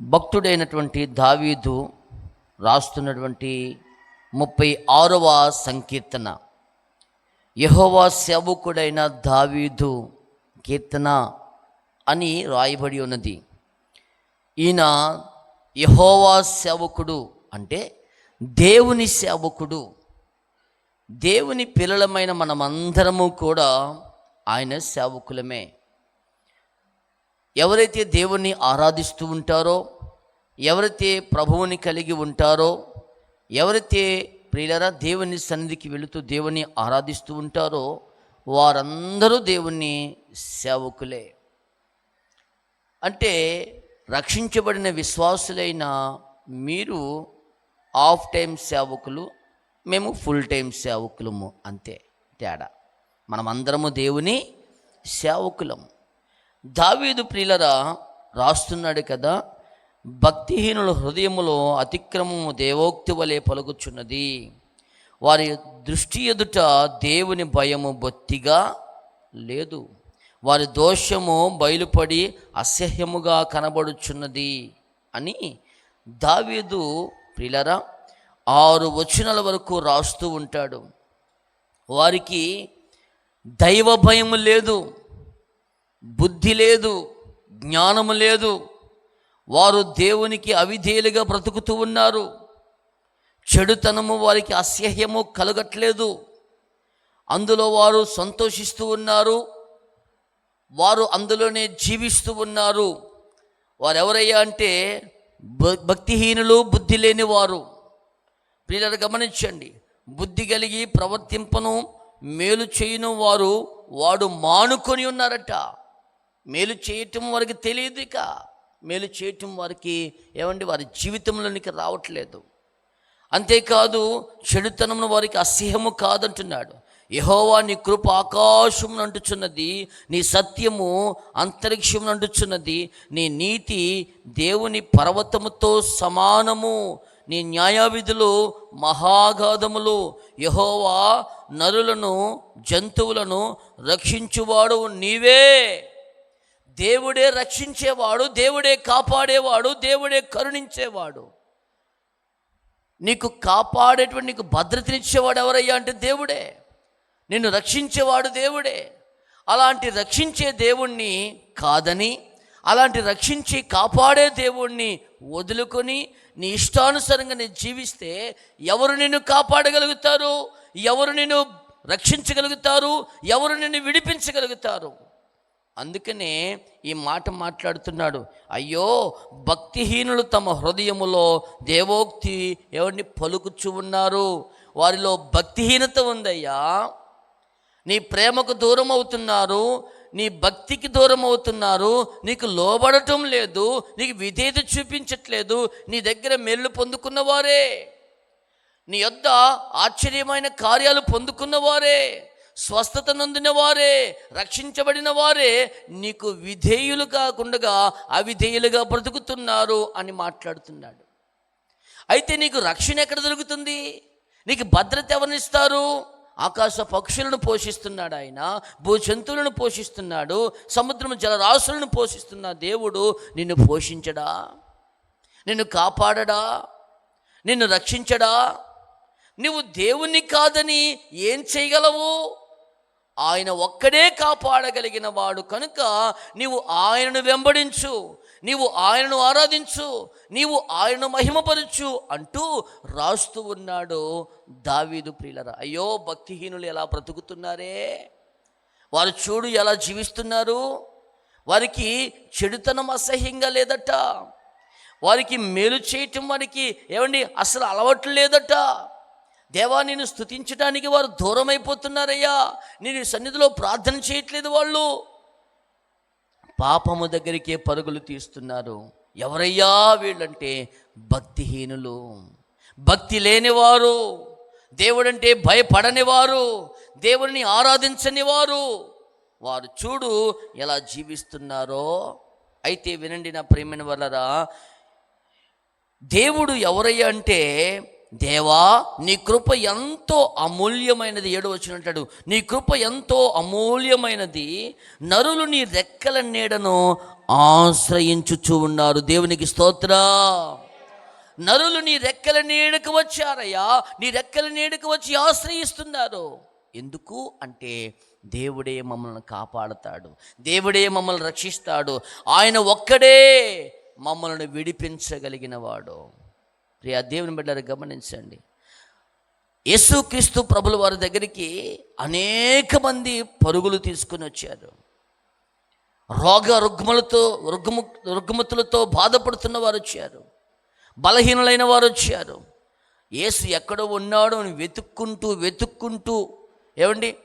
భక్తుడైనటువంటి దావీదు రాస్తున్నటువంటి ముప్పై ఆరవ సంకీర్తన. యహోవా సేవకుడైన దావీదు కీర్తన అని రాయబడి ఉన్నది. ఈయన యహోవా సేవకుడు అంటే దేవుని సేవకుడు. దేవుని పిల్లలమైన మనమందరము కూడా ఆయన సేవకులమే. ఎవరైతే దేవుణ్ణి ఆరాధిస్తూ ఉంటారో ఎవరైతే ప్రభువుని కలిగి ఉంటారో ఎవరైతే ప్రియులరా దేవుని సన్నిధికి వెళుతూ దేవుని ఆరాధిస్తూ ఉంటారో వారందరూ దేవుణ్ణి సేవకులే. అంటే రక్షించబడిన విశ్వాసులైన మీరు హాఫ్ టైం సేవకులు మేము ఫుల్ టైం సేవకులము అంతే తేడా. మనమందరము దేవుని సేవకులము. దావీదు ప్రియులరా రాస్తున్నాడు కదా భక్తిహీనుల హృదయములో అతిక్రమము దేవోక్తి వలె పలుకుచున్నది. వారి దృష్టి ఎదుట దేవుని భయము బొత్తిగా లేదు. వారి దోషము బయలుపడి అసహ్యముగా కనబడుచున్నది అని దావీదు ప్రిలరా ఆరు వచనాల వరకు రాస్తూ ఉంటాడు. వారికి దైవ భయము లేదు. బుద్ధి లేదు జ్ఞానము లేదు. వారు దేవునికి అవిధేయులుగా బ్రతుకుతూ ఉన్నారు. చెడుతనము వారికి అసహ్యము కలగట్లేదు. అందులో వారు సంతోషిస్తూ ఉన్నారు. వారు అందులోనే జీవిస్తూ ఉన్నారు. వారు ఎవరయ్యా అంటే భ- భక్తిహీనులు బుద్ధి లేని వారు పిల్లలు గమనించండి. బుద్ధి కలిగి ప్రవర్తింపను మేలు చేయను వారు వాడు మానుకొని ఉన్నారట. మేలు చేయటం వారికి తెలియదు ఇక మేలు చేయటం వారికి ఏమండి? వారి జీవితంలోనికి రావట్లేదు. అంతేకాదు చెడుతనమును వారికి అసహ్యము కాదంటున్నాడు. యహోవా నీ కృప ఆకాశం అంటుచున్నది నీ సత్యము అంతరిక్షం అంటుచున్నది నీ నీతి దేవుని పర్వతముతో సమానము నీ న్యాయవిధులు మహాగాధములు. యహోవా నరులను జంతువులను రక్షించువాడు నీవే. దేవుడే రక్షించేవాడు దేవుడే కాపాడేవాడు దేవుడే కరుణించేవాడు. నీకు కాపాడేటువంటి నీకు భద్రతనిచ్చేవాడు ఎవరయ్యా అంటే దేవుడే. నిన్ను రక్షించేవాడు దేవుడే. అలాంటి రక్షించే దేవుణ్ణి కాదని అలాంటి రక్షించి కాపాడే దేవుణ్ణి వదులుకొని నీ ఇష్టానుసారంగా నేను జీవిస్తే ఎవరు నిన్ను కాపాడగలుగుతారు? ఎవరు నిన్ను రక్షించగలుగుతారు? ఎవరు నిన్ను విడిపించగలుగుతారు? అందుకనే ఈ మాట మాట్లాడుతున్నాడు. అయ్యో భక్తిహీనులు తమ హృదయములో దేవోక్తి ఎవరిని పలుకుచు ఉన్నారు? వారిలో భక్తిహీనత ఉందయ్యా. నీ ప్రేమకు దూరం అవుతున్నారు నీ భక్తికి దూరం అవుతున్నారు నీకు లోబడటం లేదు నీకు విధేయత చూపించట్లేదు నీ దగ్గర మెల్లు పొందుకున్నవారే. నీ యొద్ద ఆశ్చర్యమైన కార్యాలు పొందుకున్నవారే. స్వస్థత నొందిన వారే రక్షించబడిన వారే నీకు విధేయులు కాకుండా అవిధేయులుగా బ్రతుకుతున్నారు అని మాట్లాడుతున్నాడు. అయితే నీకు రక్షణ ఎక్కడ దొరుకుతుంది? నీకు భద్రత ఎవరినిస్తారు? ఆకాశ పక్షులను పోషిస్తున్నాడు ఆయన భూజంతువులను పోషిస్తున్నాడు సముద్రం జలరాశులను పోషిస్తున్న దేవుడు నిన్ను పోషించడా? నిన్ను కాపాడడా? నిన్ను రక్షించడా? నువ్వు దేవుణ్ణి కాదని ఏం చేయగలవు? ఆయన ఒక్కడే కాపాడగలిగిన వాడు కనుక నీవు ఆయనను వెంబడించు నీవు ఆయనను ఆరాధించు నీవు ఆయనను మహిమపరచు అంటూ రాస్తూ ఉన్నాడు దావీదు ప్రియులరా. అయ్యో భక్తిహీనులు ఎలా బ్రతుకుతున్నారే? వారు చూడు ఎలా జీవిస్తున్నారు. వారికి చెడుతనం అసహ్యంగా లేదట. వారికి మేలు చేయటం వారికి ఏమండి అసలు అలవాట్లు లేదట. దేవా నేను స్థుతించడానికి వారు దూరం అయిపోతున్నారయ్యా నేను ఈ సన్నిధిలో ప్రార్థన చేయట్లేదు వాళ్ళు. పాపము దగ్గరికే పరుగులు తీస్తున్నారు. ఎవరయ్యా వీళ్ళంటే? భక్తిహీనులు. భక్తి లేనివారు. దేవుడంటే భయపడని వారు దేవుడిని ఆరాధించని వారు వారు చూడు ఎలా జీవిస్తున్నారో. అయితే వినండి నా ప్రేమైన వల్లరా దేవుడు ఎవరయ్యా అంటే దేవా నీ కృప ఎంతో అమూల్యమైనది. ఏడు వచ్చిన అంటాడు నీ కృప ఎంతో అమూల్యమైనది. నరులు నీ రెక్కల నీడను ఆశ్రయించుచు ఉన్నారు. దేవునికి స్తోత్ర. నరులు నీ రెక్కల నీడకు వచ్చారయ్యా. నీ రెక్కల నీడకు వచ్చి ఆశ్రయిస్తున్నారు. ఎందుకు? అంటే దేవుడే మమ్మల్ని కాపాడుతాడు. దేవుడే మమ్మల్ని రక్షిస్తాడు. ఆయన ఒక్కడే మమ్మల్ని విడిపించగలిగిన వాడు. ప్రియా దేవుని బిడ్డలు గమనించండి. యేసుక్రీస్తు ప్రభుల వారి దగ్గరికి అనేక మంది పరుగులు తీసుకుని వచ్చారు. రోగ రుగ్మలతో రుగ్ము రుగ్మతులతో బాధపడుతున్న వారు వచ్చారు. బలహీనులైన వారు వచ్చారు. యేసు ఎక్కడో ఉన్నాడో అని వెతుక్కుంటూ వెతుక్కుంటూ ఏమండి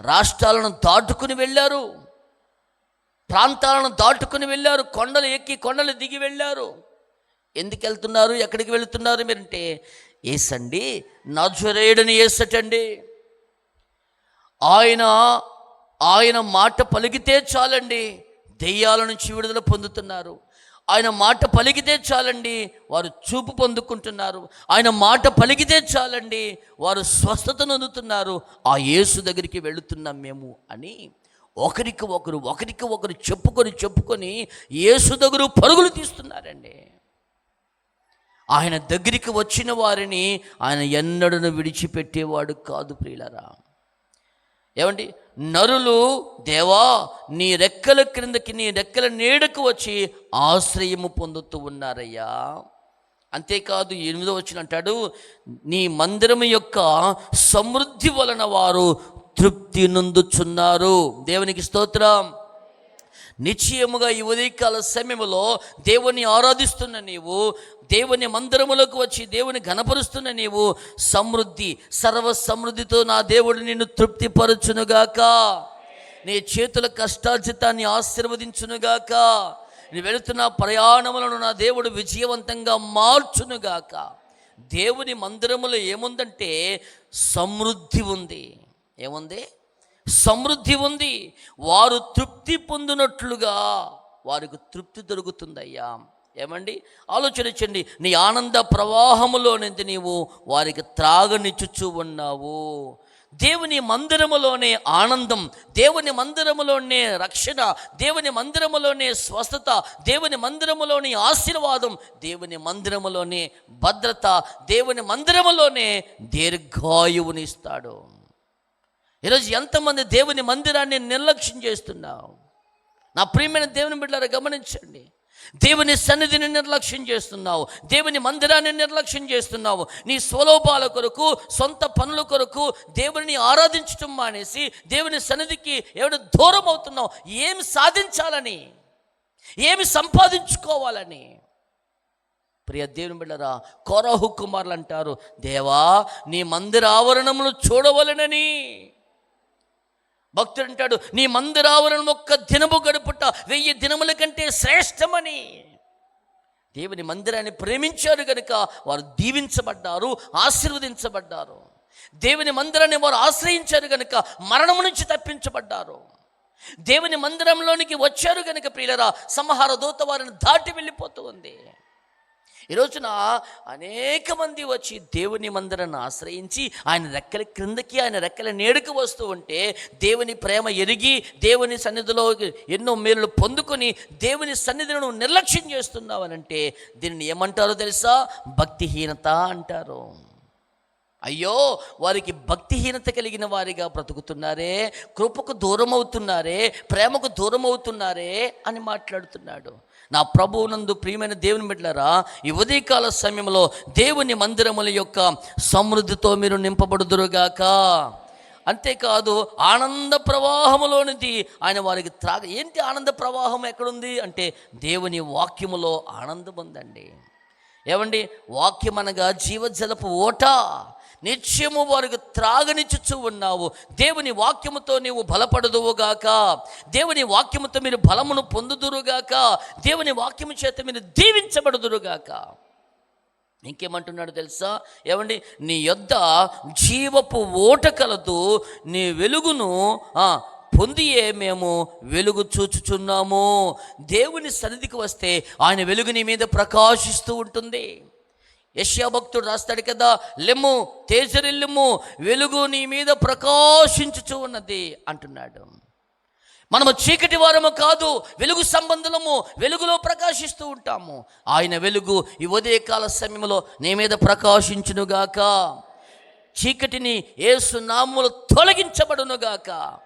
రాష్ట్రాలను దాటుకుని వెళ్ళారు. ప్రాంతాలను దాటుకుని వెళ్ళారు. కొండలు ఎక్కి కొండలు దిగి వెళ్ళారు. ఎందుకు వెళ్తున్నారు ఎక్కడికి వెళుతున్నారు? మీరంటే ఏసండి నజరేయుడని ఏసటండి. ఆయన ఆయన మాట పలికితే చాలండి దెయ్యాల నుంచి విడుదల పొందుతున్నారు. ఆయన మాట పలికితే చాలండి వారు చూపు పొందుకుంటున్నారు. ఆయన మాట పలికితే చాలండి వారు స్వస్థత నొందుతున్నారు. ఆ యేసు దగ్గరికి వెళుతున్నాం మేము అని ఒకరికి ఒకరు ఒకరికి ఒకరు చెప్పుకొని చెప్పుకొని యేసు దగ్గర పరుగులు తీస్తున్నారండి. ఆయన దగ్గరికి వచ్చిన వారిని ఆయన ఎన్నడను విడిచిపెట్టేవాడు కాదు ప్రియులరా. ఏమండి? నరులు దేవా నీ రెక్కల క్రిందకి నీ రెక్కల నీడకు వచ్చి ఆశ్రయము పొందుతూ ఉన్నారయ్యా. అంతేకాదు ఎనిమిదో వచ్చిన అంటాడు నీ మందిరం యొక్క సమృద్ధి వలన వారు తృప్తి నొందుచున్నారు. దేవునికి స్తోత్రం. నిశ్చయముగా ఈ ఉదయకాల సమయంలో దేవుని ఆరాధిస్తున్న నీవు దేవుని మందిరములకు వచ్చి దేవుని గనపరుస్తున్న నీవు సమృద్ధి సర్వ సమృద్ధితో నా దేవుడు నిన్ను తృప్తిపరచునుగాక. నీ చేతుల కష్టార్జితాన్ని ఆశీర్వదించునుగాక. నీ వెళుతున్న ప్రయాణములను నా దేవుడు విజయవంతంగా మార్చునుగాక. దేవుని మందిరములో ఏముందంటే సమృద్ధి ఉంది. ఏముంది? సమృద్ధి ఉంది. వారు తృప్తి పొందినట్లుగా వారికి తృప్తి దొరుకుతుందయ్యా. ఏమండి? ఆలోచించండి నీ ఆనంద ప్రవాహములోనిది నీవు వారికి త్రాగనిచ్చుచూ ఉన్నావు. దేవుని మందిరములోనే ఆనందం దేవుని మందిరములోనే రక్షణ దేవుని మందిరములోనే స్వస్థత దేవుని మందిరములోని ఆశీర్వాదం దేవుని మందిరములోనే భద్రత దేవుని మందిరములోనే దీర్ఘాయువునిస్తాడు. ఈరోజు ఎంతమంది దేవుని మందిరాన్ని నిర్లక్ష్యం చేస్తున్నావు? నా ప్రియమైన దేవుని బిడ్డారా గమనించండి. దేవుని సన్నిధిని నిర్లక్ష్యం చేస్తున్నావు. దేవుని మందిరాన్ని నిర్లక్ష్యం చేస్తున్నావు. నీ స్వలోపాల కొరకు సొంత పనుల కొరకు దేవుని ఆరాధించటం మానేసి దేవుని సన్నిధికి ఎవడు దూరం అవుతున్నావు? ఏమి సాధించాలని? ఏమి సంపాదించుకోవాలని? ప్రియ దేవుని బిడ్డరా కోరహు కుమారులు అంటారు దేవా నీ మందిర ఆవరణములు చూడవలనని. భక్తుడు అంటాడు నీ మందిరావరణం ఒక్క దినము గడుపుట వెయ్యి దినముల కంటే శ్రేష్టమని. దేవుని మందిరాన్ని ప్రేమించారు కనుక వారు దీవించబడ్డారు ఆశీర్వదించబడ్డారు. దేవుని మందిరాన్ని వారు ఆశ్రయించారు కనుక మరణము నుంచి తప్పించబడ్డారు. దేవుని మందిరంలోనికి వచ్చారు కనుక ప్రియులరా సంహార దూత వారిని దాటి వెళ్ళిపోతూ ఉంది. ఈ రోజున అనేక మంది వచ్చి దేవుని మందిరాన్ని ఆశ్రయించి ఆయన రెక్కల క్రిందకి ఆయన రెక్కల నేడుకు వస్తూ ఉంటే దేవుని ప్రేమ ఎరిగి దేవుని సన్నిధిలో ఎన్నో మేలు పొందుకొని దేవుని సన్నిధిని నిర్లక్ష్యం చేస్తున్నావు అని అంటే దీనిని ఏమంటారో తెలుసా? భక్తిహీనత అంటారు. అయ్యో వారికి భక్తిహీనత కలిగిన వారిగా బ్రతుకుతున్నారే కృపకు దూరం అవుతున్నారే ప్రేమకు దూరం అవుతున్నారే అని మాట్లాడుతున్నాడు. నా ప్రభువునందు ప్రియమైన దేవుని బిడ్డలారా ఈ ఉదయకాల సమయంలో దేవుని మందిరముల యొక్క సమృద్ధితో మీరు నింపబడుదురుగాక. అంతేకాదు ఆనంద ప్రవాహములోనిది ఆయన వారికి త్రాగ ఏంటి ఆనంద ప్రవాహం ఎక్కడుంది? అంటే దేవుని వాక్యములో ఆనందం ఉందండి. ఏమండి? వాక్యం అనగా జీవజలపు ఓట. నిత్యము వారికి త్రాగనిచ్చుచు ఉన్నావు. దేవుని వాక్యముతో నీవు బలపడదువుగాక. దేవుని వాక్యముతో మీరు బలమును పొందుదురుగాక. దేవుని వాక్యము చేత మీరు దీవించబడుదురుగాక. ఇంకేమంటున్నాడు తెలుసా? ఏమండి? నీ యొద్ద జీవపు ఓట కలదు నీ వెలుగును పొందియే మేము వెలుగు చూచుచున్నాము. దేవుని సన్నిధికి వస్తే ఆయన వెలుగు నీ మీద ప్రకాశిస్తూ ఉంటుంది. యష్యా భక్తుడు రాస్తాడు కదా లెమ్ము తేజరిల్లుము వెలుగు నీ మీద ప్రకాశించుచు ఉన్నది అంటున్నాడు. మనము చీకటి వారము కాదు వెలుగు సంబంధులము వెలుగులో ప్రకాశిస్తూ ఉంటాము. ఆయన వెలుగు ఈ ఉదయకాల సమయంలో నీ మీద ప్రకాశించునుగాక. చీకటిని ఏసు నామములు తొలగించబడునుగాక.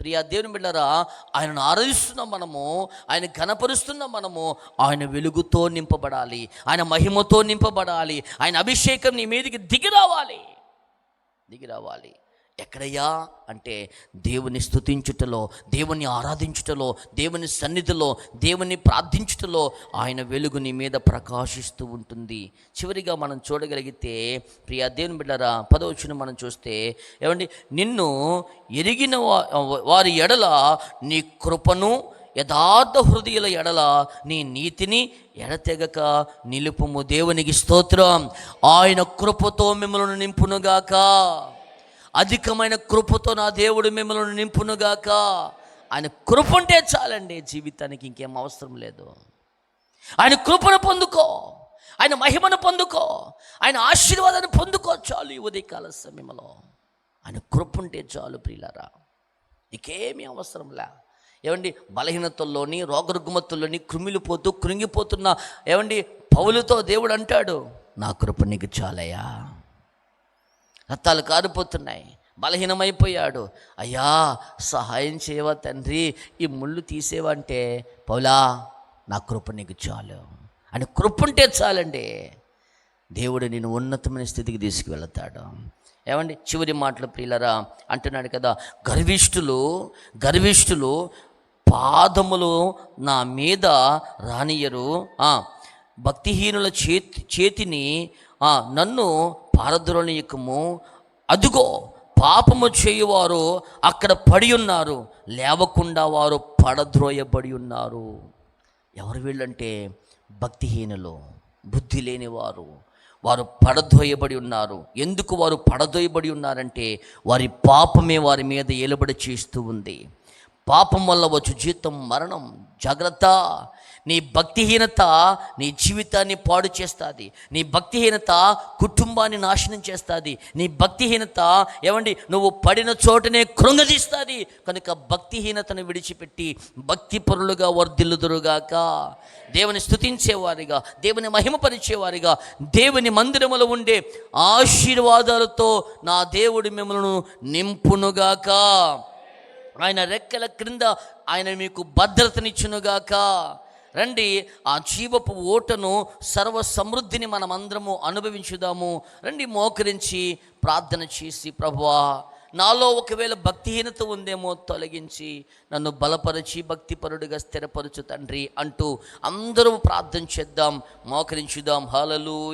ప్రియా దేవుని బిడ్డరా ఆయనను ఆరాధిస్తున్న మనము ఆయన ఘనపరుస్తున్నాం మనము ఆయన వెలుగుతో నింపబడాలి ఆయన మహిమతో నింపబడాలి ఆయన అభిషేకం నీ మీదకి దిగి రావాలి. దిగి రావాలి. ఎక్కడయ్యా? అంటే దేవుని స్తుతించుటలో దేవుని ఆరాధించుటలో దేవుని సన్నిధిలో దేవుని ప్రార్థించుటలో ఆయన వెలుగు నీ మీద ప్రకాశిస్తూ ఉంటుంది. చివరిగా మనం చూడగలిగితే ప్రియా దేవుని బిడ్డరా పదవచ్చును మనం చూస్తే ఏమండి? నిన్ను ఎరిగిన వా- వారి ఎడల నీ కృపను యథార్థ హృదయుల ఎడల నీ నీతిని ఎడతెగక నిలుపుము దేవునికి స్తోత్రం. ఆయన కృపతో మిమ్మల్ని నింపునుగాక. అధికమైన కృపతో నా దేవుడు మిమ్మల్ని నింపునుగాక. ఆయన కృప ఉంటే చాలండి. జీవితానికి ఇంకేం అవసరం లేదు. ఆయన కృపను పొందుకో. ఆయన మహిమను పొందుకో. ఆయన ఆశీర్వాదాన్ని పొందుకో. చాలు ఈ ఉదయకాల సమయంలో. ఆయన కృప ఉంటే చాలు ప్రియులారా. నీకేమీ అవసరంలే ఏమండి? బలహీనతల్లోని రోగరుగ్మతుల్లోని కృమిలిపోతూ కృంగిపోతున్న ఏమండి? పౌలుతో దేవుడు అంటాడు నా కృప నీకు చాలయ్యా. రక్తాలు కారిపోతున్నాయి. బలహీనమైపోయాడు. అయ్యా సహాయం చేయవా తండ్రి? ఈ ముళ్ళు తీసేవంటే పౌలా నా కృప నీకు చాలు. అని కృపంటే చాలండి. దేవుడు నేను ఉన్నతమైన స్థితికి తీసుకువెళతాడు. ఏమండి? చివరి మాటలు ప్రియులరా అంటున్నాడు కదా గర్విష్ఠులు గర్విష్ఠులు పాదములు నా మీద రానియరు భక్తిహీనుల చేతి చేతిని నన్ను పారద్రోణీయకము అదుగో పాపము చేయువారు అక్కడ పడి ఉన్నారు. లేవకుండా వారు పడద్రోయబడి ఉన్నారు. ఎవరు వీళ్ళంటే? భక్తిహీనులు బుద్ధి లేనివారు. వారు పడద్రోయబడి ఉన్నారు. ఎందుకు వారు పడద్రోయబడి ఉన్నారంటే వారి పాపమే వారి మీద ఏలుబడి చేస్తూ ఉంది. పాపం వల్ల వచ్చు జీతం మరణం జాగ్రత్త. నీ భక్తిహీనత నీ జీవితాన్ని పాడు చేస్తుంది. నీ భక్తిహీనత కుటుంబాన్ని నాశనం చేస్తుంది. నీ భక్తిహీనత ఏమండి? నువ్వు పడిన చోటనే కృంగదీస్తుంది. కనుక భక్తిహీనతను విడిచిపెట్టి భక్తి పరులుగా వర్ధిల్లుదురుగాక. దేవుని స్థుతించేవారిగా దేవుని మహిమపరిచేవారిగా దేవుని మందిరములో ఉండే ఆశీర్వాదాలతో నా దేవుడి మిమ్మలను నింపునుగాక. ఆయన రెక్కల క్రింద ఆయన మీకు భద్రతనిచ్చునుగాక. రండి ఆ జీవపు ఓటను సర్వ సమృద్ధిని మనమందరము అనుభవించుదాము. రండి మోకరించి ప్రార్థన చేసి ప్రభువా నాలో ఒకవేళ భక్తిహీనత ఉందేమో తొలగించి నన్ను బలపరిచి భక్తిపరుడిగా స్థిరపరచు తండ్రి అంటూ అందరూ ప్రార్థన చేద్దాం మోకరించుదాం. హాలలు